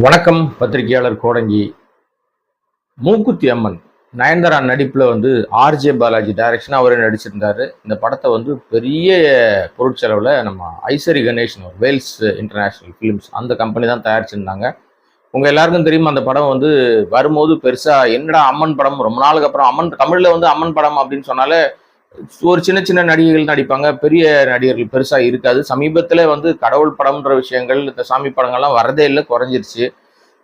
வணக்கம் பத்திரிகையாளர் கோடங்கி. மூக்குத்தி அம்மன் நயன்தாரா நடிப்பில் வந்து ஆர்ஜே பாலாஜி டைரக்ஷனாக அவரே நடிச்சிருந்தார். இந்த படத்தை வந்து பெரிய பொருட்செலவில் நம்ம ஐசரி கணேஷன் வேல்ஸ் இன்டர்நேஷ்னல் ஃபிலிம்ஸ் அந்த கம்பெனி தான் தயாரிச்சிருந்தாங்க. உங்கள் எல்லாருக்கும் தெரியும் அந்த படம் வந்து வரும்போது பெருசாக என்னடா அம்மன் படம் ரொம்ப நாளுக்கு அப்புறம் அம்மன் தமிழில் வந்து அம்மன் படம் அப்படின்னு சொன்னாலே ஒரு சின்ன சின்ன நடிகைகள் நடிப்பாங்க. பெரிய நடிகர்கள் பெருசாக இருக்காது. சமீபத்தில் வந்து கடவுள் படம்ன்ற விஷயங்கள் இந்த சாமி படங்கள்லாம் வரதே இல்லை குறைஞ்சிருச்சு.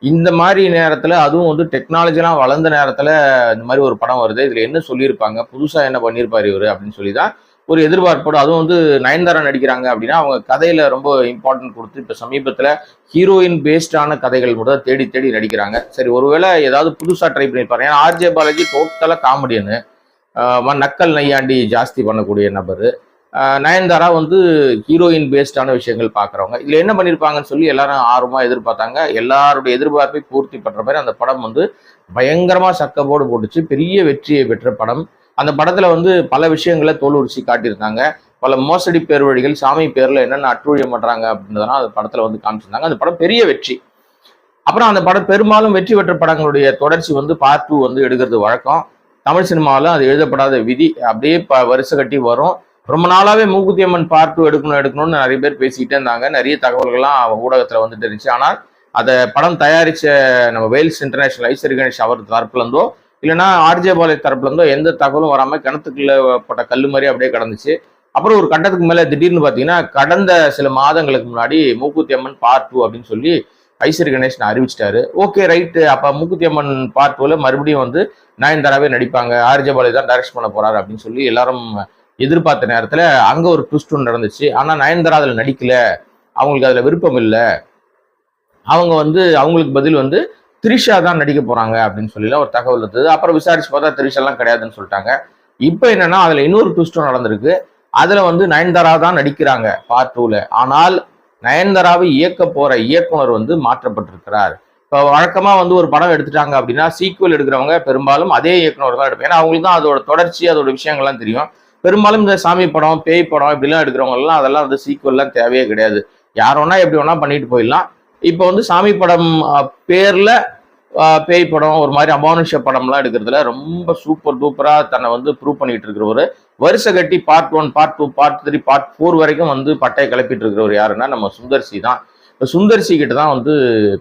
இந்த மாதிரி நேரத்தில் அதுவும் வந்து டெக்னாலஜிலாம் வளர்ந்த நேரத்தில் இந்த மாதிரி ஒரு படம் வருது. இதில் என்ன சொல்லியிருப்பாங்க? புதுசாக என்ன பண்ணியிருப்பார் இவர் அப்படின்னு சொல்லி தான் ஒரு எதிர்பார்ப்போடு அதுவும் வந்து நயன்தாரா நடிக்கிறாங்க அப்படின்னா அவங்க கதையில் ரொம்ப இம்பார்ட்டன்ட் கொடுத்து இப்போ சமீபத்தில் ஹீரோயின் பேஸ்டான கதைகள் கூட தேடி தேடி நடிக்கிறாங்க. சரி ஒருவேளை ஏதாவது புதுசாக ட்ரை பண்ணியிருப்பாரு. ஏன்னா ஆர்ஜே பாலாஜி டோட்டலாக காமெடியன்னு நக்கல் நையாண்டி ஜாஸ்தி பண்ணக்கூடிய நபர். நயன்தாரா வந்து ஹீரோயின் பேஸ்டான விஷயங்கள் பார்க்குறவங்க இதில் என்ன பண்ணியிருப்பாங்கன்னு சொல்லி எல்லாரும் ஆர்வமாக எதிர்பார்த்தாங்க. எல்லாருடைய எதிர்பார்ப்பை பூர்த்தி பண்ணுற மாதிரி அந்த படம் வந்து பயங்கரமாக சக்கபோடு போட்டுச்சு. பெரிய வெற்றியை பெற்ற படம். அந்த படத்தில் வந்து பல விஷயங்களை தோலுரிச்சி காட்டியிருந்தாங்க. பல மோசடி பேர் வழிகள் சாமி பேரில் என்னென்ன அட்டுழியம் பண்ணுறாங்க அப்படின்றதெல்லாம் அந்த படத்தில் வந்து காமிச்சிருந்தாங்க. அந்த படம் பெரிய வெற்றி. அப்புறம் அந்த படம் பெரும்பாலும் வெற்றி பெற்ற படங்களுடைய தொடர்ச்சி வந்து பார்ட் டூ வந்து எடுக்கிறது வழக்கம். தமிழ் சினிமாவில் அது எழுதப்படாத விதி அப்படியே ப வருஷ கட்டி வரும். ரொம்ப நாளாகவே மூக்குத்தி அம்மன் பார்ட் டூ எடுக்கணும் எடுக்கணும்னு நிறைய பேர் பேசிக்கிட்டே இருந்தாங்க. நிறைய தகவல்கள்லாம் ஊடகத்தில் வந்துட்டு இருந்துச்சு. ஆனால் அதை படம் தயாரித்த நம்ம வேல்ஸ் இன்டர்நேஷனல் ஐஸ்வரி கணேஷ் அவர் தரப்புலேருந்தோ இல்லைனா இல்லைன்னா ஆர்ஜே பாலை தரப்புலேருந்தோ எந்த தகவலும் வராமல் கிணத்துக்குள்ளப்பட்ட கல் மாதிரி அப்படியே கிடந்துச்சு. அப்புறம் ஒரு கட்டத்துக்கு மேலே திடீர்னு பார்த்தீங்கன்னா கடந்த சில மாதங்களுக்கு முன்னாடி மூக்குத்தி அம்மன் பார்ட் டூ அப்படின்னு சொல்லி ஐஸ்வரி கணேஷன் அறிவிச்சிட்டாரு. ஓகே ரைட்டு அப்போ மூக்குத்தி அம்மன் பார்ட் டூவில் மறுபடியும் வந்து நயன்தாராவே நடிப்பாங்க. ஆர்ஜே தான் டைரக்ட் பண்ண போறாரு அப்படின்னு சொல்லி எல்லாரும் எதிர்பார்த்த நேரத்தில் அங்கே ஒரு ட்விஸ்ட் ஒன்று நடந்துச்சு. ஆனால் நயன்தாரா அதில் நடிக்கல. அவங்களுக்கு அதில் விருப்பம் இல்லை. அவங்க வந்து அவங்களுக்கு பதில் வந்து த்ரிஷா தான் நடிக்க போகிறாங்க அப்படின்னு சொல்லி ஒரு தகவல் இருந்தது. அப்புறம் விசாரிச்சு பார்த்தா த்ரிஷாலாம் கிடையாதுன்னு சொல்லிட்டாங்க. இப்போ என்னன்னா அதில் இன்னொரு ட்விஸ்டும் நடந்திருக்கு. அதில் வந்து நயன்தாரா தான் நடிக்கிறாங்க பார்ட் டூவில் ஆனால் நயன்தாராவை இயக்க போற இயக்குனர் வந்து மாற்றப்பட்டிருக்கிறார். இப்போ வழக்கமாக வந்து ஒரு படம் எடுத்துட்டாங்க அப்படின்னா சீக்குவல் எடுக்கிறவங்க பெரும்பாலும் அதே இயக்குனர் தான் எடுப்பேன் ஏன்னா அவங்களுக்கு தான் அதோட தொடர்ச்சி அதோட விஷயங்கள்லாம் தெரியும். பெரும்பாலும் இந்த சாமி படம் பேய் படம் இப்படிலாம் எடுக்கிறவங்கலாம் அதெல்லாம் வந்து சீக்குவல்லாம் தேவையே கிடையாது. யார் வேணா எப்படி வேணா பண்ணிட்டு போயிடலாம். இப்போ வந்து சாமி படம் பேரில் பேய் படம் ஒரு மாதிரி அமானுஷ படம்லாம் எடுக்கிறதுல ரொம்ப சூப்பர் டூப்பராக தன்னை வந்து ப்ரூவ் பண்ணிட்டு இருக்கிறவர் வருஷ கட்டி part one part two part three part four வரைக்கும் வந்து பட்டையை கிளப்பிட்டு இருக்கிறவர் யாருன்னா நம்ம சுந்தர்சி தான். இப்போ சுந்தர்சி கிட்ட தான் வந்து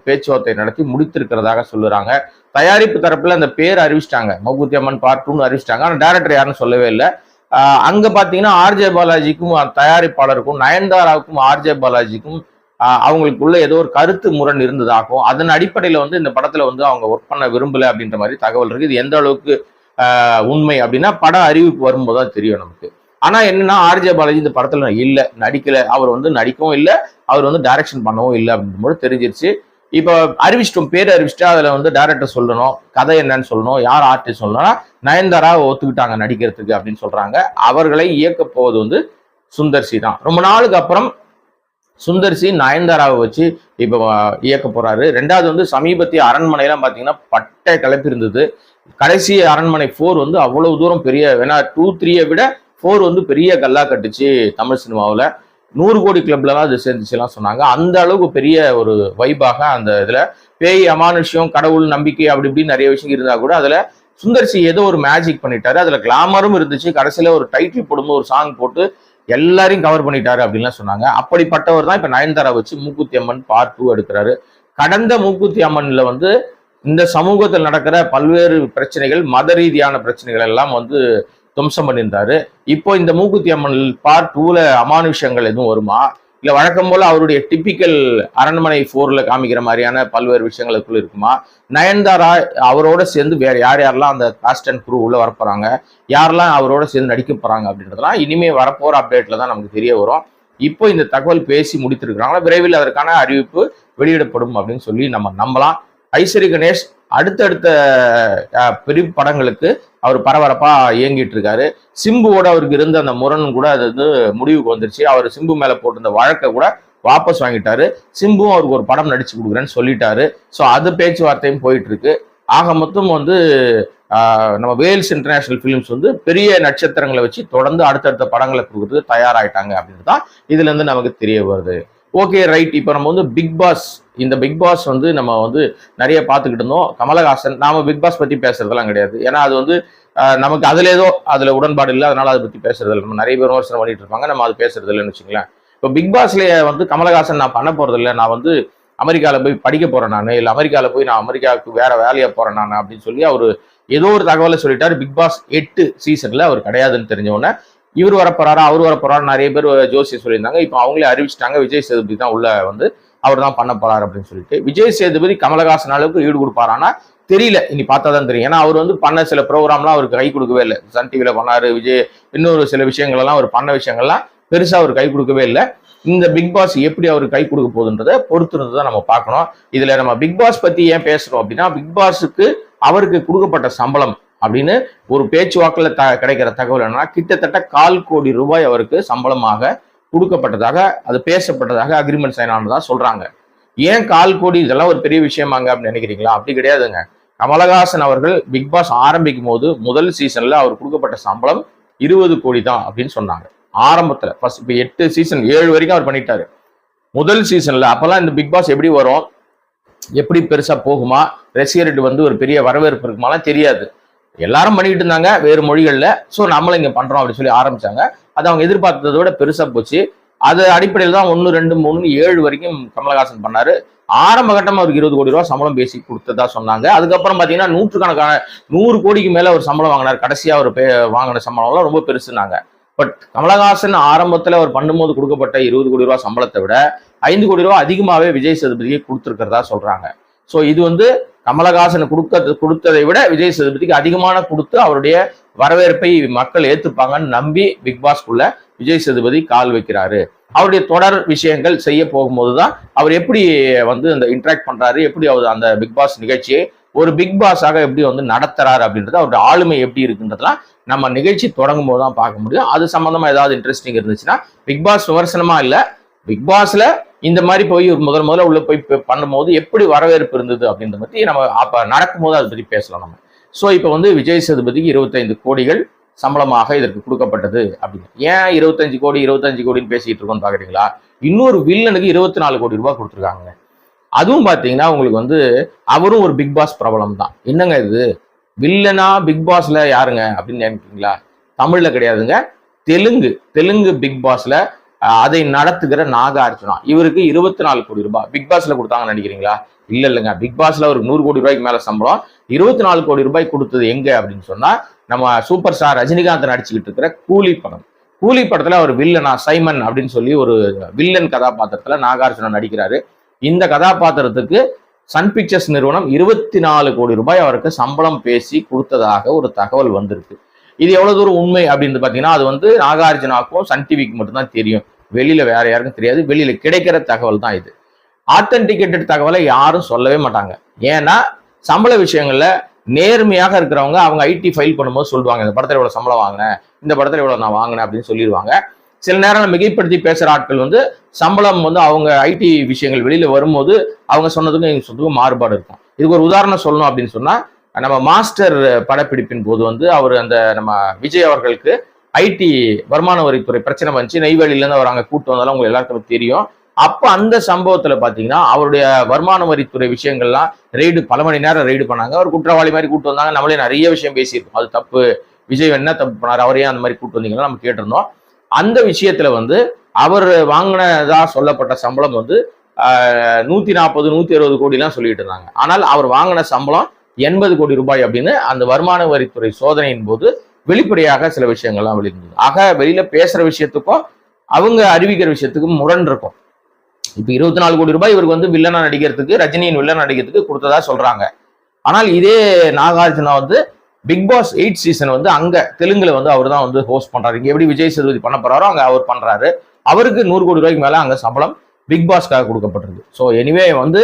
பேச்சுவார்த்தை நடத்தி முடித்திருக்கிறதாக சொல்லுறாங்க. தயாரிப்பு தரப்புல அந்த பேர் அறிவிச்சிட்டாங்க. மகுத்தி அம்மன் பார்ட் டூன்னு அறிவிச்சிட்டாங்க. ஆனால் டேரக்டர் யாருன்னு சொல்லவே இல்லை. அங்க பாத்தீங்கன்னா ஆர்ஜே பாலாஜிக்கும் தயாரிப்பாளருக்கும் நயன்தாராவுக்கும் ஆர்ஜே பாலாஜிக்கும் அவங்களுக்குள்ள ஏதோ ஒரு கருத்து முரண் இருந்ததாகவும் அதன் அடிப்படையில வந்து இந்த படத்துல வந்து அவங்க ஒர்க் பண்ண விரும்பல அப்படின்ற மாதிரி தகவல் இருக்கு. இது எந்த அளவுக்கு உண்மை அப்படின்னா பட அறிவிப்பு வரும்போது தான் தெரியும் நமக்கு. ஆனா என்னன்னா ஆர்ஜே பாலாஜி இந்த படத்துல இல்ல நடிக்கல. அவர் வந்து நடிக்கவும் இல்லை அவர் வந்து டைரக்ஷன் பண்ணவும் இல்லை அப்படின்ற போது தெரிஞ்சிருச்சு. இப்போ அறிவிச்சிட்டோம் பேர் அறிவிச்சிட்டா அதுல வந்து டேரக்டர் சொல்லணும் கதை என்னன்னு சொல்லணும் யார் ஆர்டிஸ்ட் சொல்லணும்னா நயன்தாரா ஒத்துக்கிட்டாங்க நடிக்கிறதுக்கு அப்படின்னு சொல்றாங்க. அவர்களை இயக்க போவது வந்து சுந்தர்சி தான். ரொம்ப நாளுக்கு அப்புறம் சுந்தர்சி நயன்தாராவை வச்சு இப்போ இயக்க போறாரு. ரெண்டாவது வந்து சமீபத்திய அரண்மனையெல்லாம் பார்த்தீங்கன்னா பட்டை கிளப்பி இருந்தது கடைசி அரண்மனை ஃபோர் வந்து அவ்வளவு தூரம் பெரிய வேணா டூ த்ரீயை விட ஃபோர் வந்து பெரிய கல்லா கட்டுச்சு தமிழ் சினிமாவில். நூறு கோடி கிளப்லலாம் அது சேர்ந்துச்சுலாம் சொன்னாங்க. அந்த அளவுக்கு பெரிய ஒரு வைபாக அந்த இதில் பேய் அமானுஷ்யம் கடவுள் நம்பிக்கை அப்படி இப்படின்னு நிறைய விஷயம் இருந்தால் கூட அதில் சுந்தர்சி ஏதோ ஒரு மேஜிக் பண்ணிட்டாரு. அதில் கிளாமரும் இருந்துச்சு. கடைசியில் ஒரு டைட்டில் போடும்போது ஒரு சாங் போட்டு எல்லாரையும் கவர் பண்ணிட்டாரு அப்படின்லாம் சொன்னாங்க. அப்படிப்பட்டவர் தான் இப்போ நயன்தாரா வச்சு மூக்குத்தி அம்மன் பார்ட் டூ எடுக்கிறாரு. கடந்த மூக்குத்தி அம்மன்ல வந்து இந்த சமூகத்தில் நடக்கிற பல்வேறு பிரச்சனைகள் மத ரீதியான பிரச்சனைகள் எல்லாம் வந்து துவம்சம் பண்ணியிருந்தாரு. இப்போ இந்த மூக்குத்தி அம்மன் பார்ட் டூல அமானுஷங்கள் எதுவும் வருமா? இல்லை வழக்கம் போல அவருடைய டிப்பிக்கல் அரண்மனை ஃபோரில் காமிக்கிற மாதிரியான பல்வேறு விஷயங்களுக்குள்ள இருக்குமா? நயன்தாரா அவரோட சேர்ந்து வேற யார் யாரெல்லாம் அந்த காஸ்ட் அண்ட் குரூ உள்ள வரப்போறாங்க? யாரெல்லாம் அவரோட சேர்ந்து நடிக்க போறாங்க அப்படின்றதெல்லாம் இனிமே வரப்போற அப்டேட்ல தான் நமக்கு தெரிய வரும். இப்போ இந்த தகவல் பேசி முடித்திருக்கிறாங்களா? விரைவில் அதற்கான அறிவிப்பு வெளியிடப்படும் அப்படின்னு சொல்லி நம்ம நம்பலாம். ஐஸ்வரி கணேஷ் அடுத்தடுத்த பெரிய படங்களுக்கு அவர் பரபரப்பா இயங்கிட்டு இருக்காரு சிம்புவோட அவருக்கு இருந்த அந்த முரணும் கூட அது வந்து முடிவுக்கு வந்துருச்சு. அவர் சிம்பு மேல போட்டிருந்த வழக்கை கூட வாபஸ் வாங்கிட்டாரு. சிம்புவும் அவருக்கு ஒரு படம் நடிச்சு கொடுக்குறேன்னு சொல்லிட்டாரு. ஸோ அது பேச்சுவார்த்தையும் போயிட்டு இருக்கு ஆக மொத்தம் வந்து நம்ம வேல்ஸ் இன்டர்நேஷனல் ஃபிலிம்ஸ் வந்து பெரிய நட்சத்திரங்களை வச்சு தொடர்ந்து அடுத்தடுத்த படங்களை கொடுக்கறதுக்கு தயாராயிட்டாங்க அப்படின்னு தான் இதுலேருந்து நமக்கு தெரிய வருது. ஓகே ரைட் இப்போ நம்ம வந்து பிக் பாஸ் இந்த பிக் பாஸ் வந்து நம்ம வந்து நிறைய பார்த்துக்கிட்டு இருந்தோம். கமலஹாசன் நாம பிக் பாஸ் பத்தி பேசுறதெல்லாம் கிடையாது. ஏன்னா அது வந்து நமக்கு அதுல ஏதோ அதுல உடன்பாடு இல்லை. அதனால அதை பத்தி பேசுறதில்ல. நம்ம நிறைய பேர் விமர்சனம் பண்ணிட்டு இருப்பாங்க. நம்ம அது பேசுறது இல்லைன்னு வச்சுங்களேன் இப்போ பிக் பாஸ்ல வந்து கமலஹாசன் நான் பண்ண போறது இல்லை நான் வந்து அமெரிக்காவில் போய் படிக்க போறேன் நான். இல்லை அமெரிக்காவில் போய் நான் அமெரிக்காவுக்கு வேற வேலையை போறேன் நான் அப்படின்னு சொல்லி அவர் ஏதோ ஒரு தகவலை சொல்லிட்டாரு. பிக் பாஸ் எட்டு சீசன்ல அவர் கிடையாதுன்னு தெரிஞ்ச உடனே இவர் வரப்போறாரா அவர் வரப்போறாரு நிறைய பேர் ஜோசியர் சொல்லியிருந்தாங்க. இப்போ அவங்களே அறிவிச்சிட்டாங்க விஜய் சேதுபதி தான் உள்ள வந்து அவர் தான் பண்ண போறாரு அப்படின்னு சொல்லிட்டு. விஜய் சேதுபதி கமலஹாசன் அளவுக்கு ஈடு கொடுப்பாரானா தெரியல. இனி பார்த்தா தான் தெரியும். ஏன்னா அவர் வந்து பண்ண சில ப்ரோக்ராம்லாம் அவருக்கு கை கொடுக்கவே இல்லை. சன் டிவியில் பண்ணாரு விஜய் இன்னொரு சில விஷயங்கள்லாம் அவர் பண்ண விஷயங்கள்லாம் பெருசாக அவர் கை கொடுக்கவே இல்லை. இந்த பிக் பாஸ் எப்படி அவருக்கு கை கொடுக்க போகுதுன்றதை பொறுத்திருந்து தான் நம்ம பார்க்கணும். இதில் நம்ம பிக் பாஸ் பற்றி ஏன் பேசுகிறோம் அப்படின்னா பிக் பாஸுக்கு அவருக்கு கொடுக்கப்பட்ட சம்பளம் அப்படின்னு ஒரு பேச்சுவாக்கில் த கிடைக்கிற தகவல் என்னன்னா கிட்டத்தட்ட கால் கோடி ரூபாய் அவருக்கு சம்பளமாக கொடுக்கப்பட்டதாக அது பேசப்பட்டதாக அக்ரிமெண்ட் சைன் ஆனதாக சொல்றாங்க. ஏன் கால் கோடி இதெல்லாம் ஒரு பெரிய விஷயமாங்க அப்படின்னு நினைக்கிறீங்களா? அப்படி கிடையாதுங்க. கமலஹாசன் அவர்கள் பிக் பாஸ் ஆரம்பிக்கும் போது முதல் சீசன்ல அவர் கொடுக்கப்பட்ட சம்பளம் இருபது கோடி தான் அப்படின்னு சொன்னாங்க. ஆரம்பத்துல ஃபர்ஸ்ட் இப்போ எட்டு சீசன் ஏழு வரைக்கும் அவர் பண்ணிட்டாரு. முதல் சீசன்ல அப்பெல்லாம் இந்த பிக் பாஸ் எப்படி வரும்? எப்படி பெருசா போகுமா? ரசிகர்கிட்ட வந்து ஒரு பெரிய வரவேற்பு இருக்குமாலாம் தெரியாது. எல்லாரும் பண்ணிக்கிட்டு இருந்தாங்க வேறு மொழிகளில். ஸோ நம்மளும் இங்கே பண்ணுறோம் அப்படின்னு சொல்லி ஆரம்பித்தாங்க அது அவங்க எதிர்பார்த்ததை விட பெருசாக போச்சு. அது அடிப்படையில் தான் ஒன்று ரெண்டு மூணு ஏழு வரைக்கும் கமலஹாசன் பண்ணார். ஆரம்ப கட்டமாக அவருக்கு இருபது கோடி ரூபா சம்பளம் பேசி கொடுத்ததா சொன்னாங்க. அதுக்கப்புறம் பார்த்தீங்கன்னா நூற்றுக்கணக்கான நூறு கோடிக்கு மேலே ஒரு சம்பளம் வாங்கினார். கடைசியாக அவர் பே- வாங்கின சம்பளம்லாம் ரொம்ப பெருசுனாங்க பட் கமலஹாசன் ஆரம்பத்தில் அவர் பண்ணும்போது கொடுக்கப்பட்ட இருபது கோடி ரூபா சம்பளத்தை விட ஐந்து கோடி ரூபா அதிகமாகவே விஜய் சேதுபதியை கொடுத்துருக்கிறதா சொல்கிறாங்க ஸோ இது வந்து கமலஹாசன் கொடுக்க கொடுத்ததை விட விஜய் சேதுபதிக்கு அதிகமான கொடுத்து அவருடைய வரவேற்பை மக்கள் ஏத்துப்பாங்கன்னு நம்பி பிக் பாஸ்க்குள்ள விஜய் சேதுபதி கால் வைக்கிறாரு. அவருடைய தொடர் விஷயங்கள் செய்ய போகும்போது தான் அவர் எப்படி வந்து அந்த இன்ட்ராக்ட் பண்றாரு எப்படி அவர் அந்த பிக் பாஸ் நிகழ்ச்சியை ஒரு பிக் பாஸாக எப்படி வந்து நடத்துறாரு அப்படின்றது அவருடைய ஆளுமை எப்படி இருக்குன்றதுலாம் நம்ம நிகழ்ச்சி தொடங்கும் போது தான் பார்க்க முடியும். அது சம்பந்தமா ஏதாவது இன்ட்ரெஸ்டிங் இருந்துச்சுன்னா பிக் பாஸ் விமர்சனமா இல்லை. பிக் பாஸ்ல இந்த மாதிரி போய் ஒரு முதல் முதல்ல உள்ள போய் பண்ணும்போது எப்படி வரவேற்பு இருந்தது அப்படின்றத பத்தி நம்ம அப்ப நடக்கும்போது அதை பத்தி பேசலாம் நம்ம. ஸோ இப்போ வந்து விஜய் சேதுபதிக்கு இருபத்தைந்து கோடிகள் சம்பளமாக இதற்கு கொடுக்கப்பட்டது அப்படின்னு. ஏன் இருபத்தஞ்சு கோடி இருபத்தஞ்சு கோடின்னு பேசிட்டு இருக்கோம்னு பாக்குறீங்களா? இன்னொரு வில்லனுக்கு இருபத்தி நாலு கோடி ரூபாய் கொடுத்துருக்காங்க அதுவும் பாத்தீங்கன்னா உங்களுக்கு வந்து அவரும் ஒரு பிக் பாஸ் பிரபலம் தான். என்னங்க இது? வில்லனா பிக் பாஸ்ல யாருங்க அப்படின்னு நினைக்கிறீங்களா? தமிழ்ல கிடையாதுங்க. தெலுங்கு தெலுங்கு பிக் பாஸ்ல அதை நடத்துகிற நாகார்ஜுனா. இவருக்கு இருபத்தி நாலு கோடி ரூபாய். பிக் பாஸ்ல கொடுத்தாங்கன்னு நினைக்கிறீங்களா? இல்ல இல்லைங்க. பிக் பாஸ்ல ஒரு நூறு கோடி ரூபாய்க்கு மேல சம்பளம். இருபத்தி நாலு கோடி ரூபாய் கொடுத்தது எங்க அப்படின்னு சொன்னா நம்ம சூப்பர் ஸ்டார் ரஜினிகாந்த் நடிச்சுக்கிட்டு இருக்கிற கூலி படம். கூலி படத்துல அவர் வில்லனா சைமன் அப்படின்னு சொல்லி ஒரு வில்லன் கதாபாத்திரத்துல நாகார்ஜுனா நடிக்கிறாரு. இந்த கதாபாத்திரத்துக்கு சன் பிக்சர்ஸ் நிறுவனம் இருபத்தி நாலு கோடி ரூபாய் அவருக்கு சம்பளம் பேசி கொடுத்ததாக ஒரு தகவல் வந்திருக்கு. இது எவ்வளவு தூரம் உண்மை அப்படின்னு பாத்தீங்கன்னா அது வந்து நாகார்ஜுனாக்கும் சன் டிவிக்கு மட்டும்தான் தெரியும். வெளியில வேற யாருக்கும் தெரியாது. வெளியில கிடைக்கிற தகவல் தான் இது. ஆத்தன்டிகேட்டட் தகவலை யாரும் சொல்லவே மாட்டாங்க. ஏன்னா சம்பள விஷயங்கள்ல நேர்மையாக இருக்கிறவங்க அவங்க ஐடி ஃபைல் பண்ணும்போது சொல்லுவாங்க இந்த படத்துல இவ்வளவு சம்பளம் வாங்கினேன் இந்த படத்துல இவ்வளவு நான் வாங்கினேன் அப்படின்னு சொல்லிடுவாங்க. சில நேரம் மிகைப்படுத்தி பேசுற ஆட்கள் வந்து சம்பளம் வந்து அவங்க ஐடி விஷயங்கள் வெளியில வரும்போது அவங்க சொன்னதுக்கும் எங்க சொன்னதுக்கும் மாறுபாடு இருக்கும். இதுக்கு ஒரு உதாரணம் சொல்லணும் அப்படின்னு சொன்னா நம்ம மாஸ்டர் படப்பிடிப்பின் போது வந்து அவர் அந்த நம்ம விஜய் அவர்களுக்கு ஐடி வருமான வரித்துறை பிரச்சனை வந்துச்சு. நெய்வேலியிலேருந்து அவர் அங்கே கூட்டு வந்தாலும் உங்களுக்கு எல்லாருக்கும் தெரியும். அப்போ அந்த சம்பவத்தில் பார்த்தீங்கன்னா அவருடைய வருமான வரித்துறை விஷயங்கள்லாம் ரெய்டு பல மணி நேரம் ரெய்டு பண்ணாங்க. அவர் குற்றவாளி மாதிரி கூட்டு வந்தாங்க. நம்மளே நிறைய விஷயம் பேசியிருக்கோம். அது தப்பு. விஜய் என்ன தப்பு பண்ணார் அவரையே அந்த மாதிரி கூட்டு வந்தீங்கன்னா நம்ம கேட்டிருந்தோம். அந்த விஷயத்தில் வந்து அவர் வாங்கினதா சொல்லப்பட்ட சம்பளம் வந்து நூற்றி நாற்பது நூற்றி அறுபது கோடிலாம் சொல்லிட்டு இருந்தாங்க. ஆனால் அவர் வாங்கின சம்பளம் எண்பது கோடி ரூபாய் அப்படின்னு அந்த வருமான வரித்துறை சோதனையின் போது வெளிப்படையாக சில விஷயங்கள்லாம் வெளியிருந்தது ஆக வெளியில பேசுற விஷயத்துக்கும் அவங்க அறிவிக்கிற விஷயத்துக்கும் முரண் இருக்கும். இப்ப இருபத்தி நாலு கோடி ரூபாய் இவருக்கு வந்து வில்லனா நடிக்கிறதுக்கு ரஜினியின் வில்லன் நடிக்கிறதுக்கு கொடுத்ததா சொல்றாங்க. ஆனால் இதே நாகார்ஜுனா வந்து பிக் பாஸ் எயிட் சீசன் வந்து அங்க தெலுங்குல வந்து அவர் தான் வந்து ஹோஸ்ட் பண்றாரு. இங்க எப்படி விஜய் சேதுபதி பண்ண போறாரோ அங்க அவர் பண்றாரு. அவருக்கு நூறு கோடி ரூபாய்க்கு மேல அங்க சம்பளம் பிக் பாஸ்க்காக கொடுக்கப்பட்டிருக்கு. ஸோ எனிவே வந்து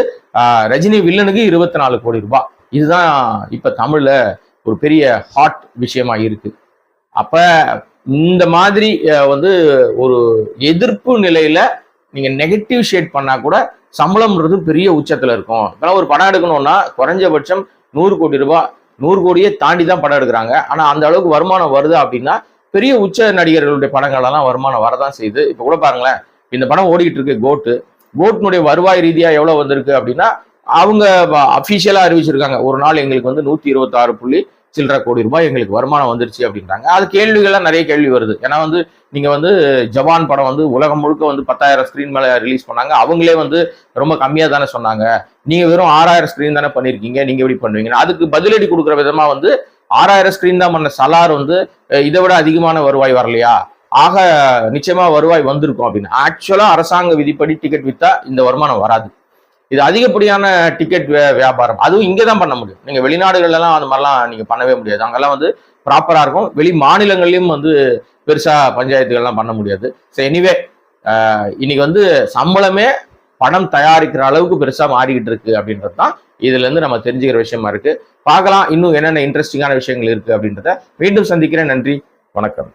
ரஜினி வில்லனுக்கு இருபத்தி நாலு கோடி ரூபாய். இதுதான் இப்போ தமிழில் ஒரு பெரிய ஹாட் விஷயமா இருக்கு. அப்போ இந்த மாதிரி வந்து ஒரு எதிர்ப்பு நிலையில நீங்கள் நெகட்டிவ் ஷேட் பண்ணால் கூட சம்பளம்ன்றது பெரிய உச்சத்தில் இருக்கும். இப்போலாம் ஒரு படம் எடுக்கணும்னா குறைஞ்சபட்சம் நூறு கோடி ரூபாய் நூறு கோடியே தாண்டி தான் படம் எடுக்கிறாங்க. ஆனால் அந்த அளவுக்கு வருமானம் வருது அப்படின்னா பெரிய உச்ச நடிகர்களுடைய படங்களெல்லாம் வருமானம் வரதான் செய்யுது. இப்போ கூட பாருங்களேன் இந்த படம் ஓடிக்கிட்டு இருக்கு கோட்டு. கோட்டினுடைய வருவாய் ரீதியாக எவ்வளோ வந்திருக்கு அப்படின்னா அவங்க அஃபிஷியலாக அறிவிச்சிருக்காங்க. ஒரு நாள் எங்களுக்கு வந்து நூற்றி இருபத்தி ஆறு புள்ளி சில்லற கோடி ரூபாய் எங்களுக்கு வருமானம் வந்துருச்சு அப்படின்றாங்க. அது கேள்விகள்லாம் நிறைய கேள்வி வருது. ஏன்னா வந்து நீங்கள் வந்து ஜவான் படம் வந்து உலகம் முழுக்க வந்து பத்தாயிரம் ஸ்க்ரீன் மேலே ரிலீஸ் பண்ணாங்க. அவங்களே வந்து ரொம்ப கம்மியாக தானே சொன்னாங்க. நீங்கள் வெறும் ஆறாயிரம் ஸ்க்ரீன் தானே பண்ணிருக்கீங்க. நீங்கள் எப்படி பண்ணுவீங்க அதுக்கு பதிலடி கொடுக்குற விதமாக வந்து ஆறாயிரம் ஸ்க்ரீன் தான் பண்ண சலார் வந்து இதை விட அதிகமான வருவாய் வரலையா? ஆக நிச்சயமா வருவாய் வந்திருக்கும் அப்படின்னு. ஆக்சுவலா அரசாங்க விதிப்படி டிக்கெட் வித்தா இந்த வருமானம் வராது. இது அதிகப்படியான டிக்கெட் வியாபாரம். அதுவும் இங்கே தான் பண்ண முடியும். நீங்கள் வெளிநாடுகள்லாம் அந்த மாதிரிலாம் நீங்கள் பண்ணவே முடியாது. அங்கெல்லாம் வந்து ப்ராப்பராக இருக்கும். வெளி மாநிலங்கள்லையும் வந்து பெருசாக பஞ்சாயத்துகள்லாம் பண்ண முடியாது. ஸோ எனிவே இன்னைக்கு வந்து சம்பளமே பணம் தயாரிக்கிற அளவுக்கு பெருசாக மாறிக்கிட்டு இருக்கு அப்படின்றது தான் இதுலேருந்து நம்ம தெரிஞ்சுக்கிற விஷயமா இருக்கு. பார்க்கலாம் இன்னும் என்னென்ன இன்ட்ரெஸ்டிங்கான விஷயங்கள் இருக்கு அப்படின்றத மீண்டும் சந்திக்கிறேன். நன்றி வணக்கம்.